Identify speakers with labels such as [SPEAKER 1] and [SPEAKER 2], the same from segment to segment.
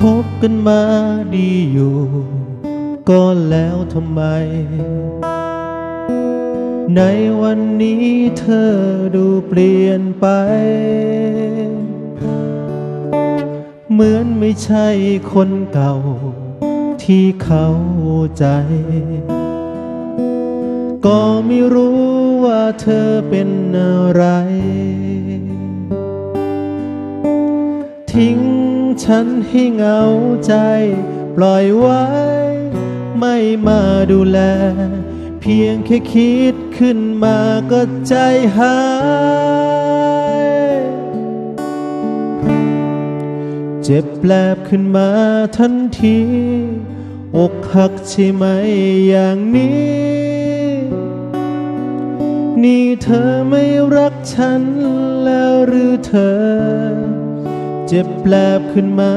[SPEAKER 1] คบกันมาดีอยู่ ก็แล้วทำไม ในวันนี้เธอดูเปลี่ยนไป เหมือนไม่ใช่คนเก่า ที่เข้าใจ ก็ไม่รู้ว่าเธอเป็นอะไร ทิ้ง ฉันให้เหงาใจ ปล่อยไว้ ไม่มาดูแล เพียงแค่คิดขึ้นมาก็ใจหาย เจ็บแปลบขึ้นมาทันที อกหักใช่ไหมอย่างนี้ นี่เธอไม่รักฉันแล้วหรือเธอ เจ็บแปลบขึ้นมา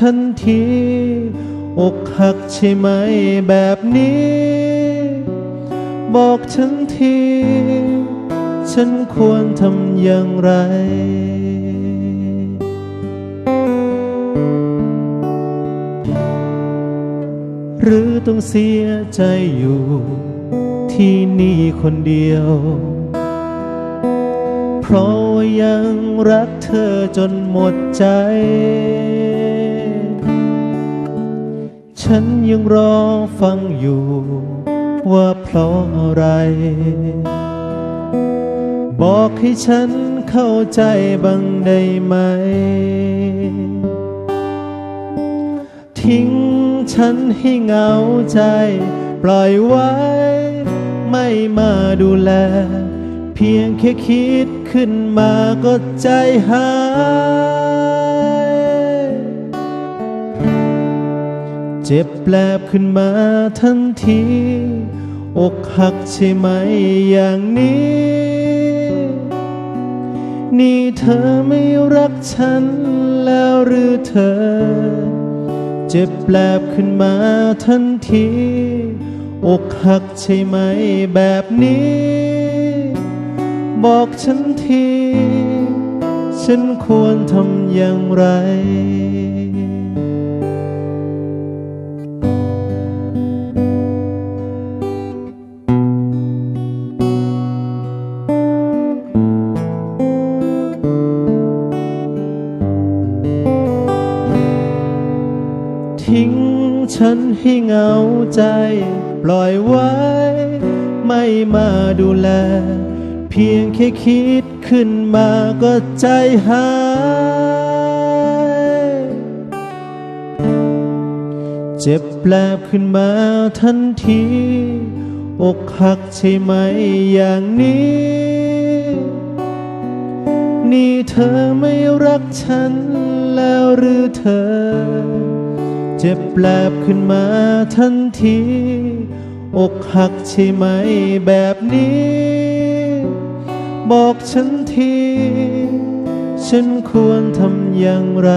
[SPEAKER 1] ทันที อกหักใช่ไหมแบบนี้ บอกฉันที ฉันควรทำอย่างไรหรือต้องเสียใจอยู่ ที่นี่คนเดียว เพราะ ยังรักเธอจนหมดใจ ฉันยังรอฟังอยู่ ว่าเพราะอะไร บอกให้ฉันเข้าใจบ้างได้ไหม ทิ้งฉันให้เหงาใจ ปล่อยไว้ ไม่มาดูแล เพียงแค่คิดขึ้นมาก็ใจหาย เจ็บแปลบขึ้นมาทันที อกหักใช่ไหมอย่างนี้ นี่เธอไม่รักฉันแล้วหรือเธอ เจ็บแปลบขึ้นมาทันที อกหักใช่ไหมแบบนี้ บอกฉันที ฉันควรทำอย่างไร ทิ้งฉันให้เหงาใจ ปล่อยไว้ ไม่มาดูแล พียงแค่คิดขึ้นมาก็ใจหาย เจ็บแปลบขึ้นมาทันที อกหักใช่ไหมอย่างนี้ นี่เธอไม่รักฉันแล้วหรือเธอ เจ็บแปลบขึ้นมาทันที อกหักใช่ไหมแบบนี้ บอกฉันที ฉันควรทำอย่างไร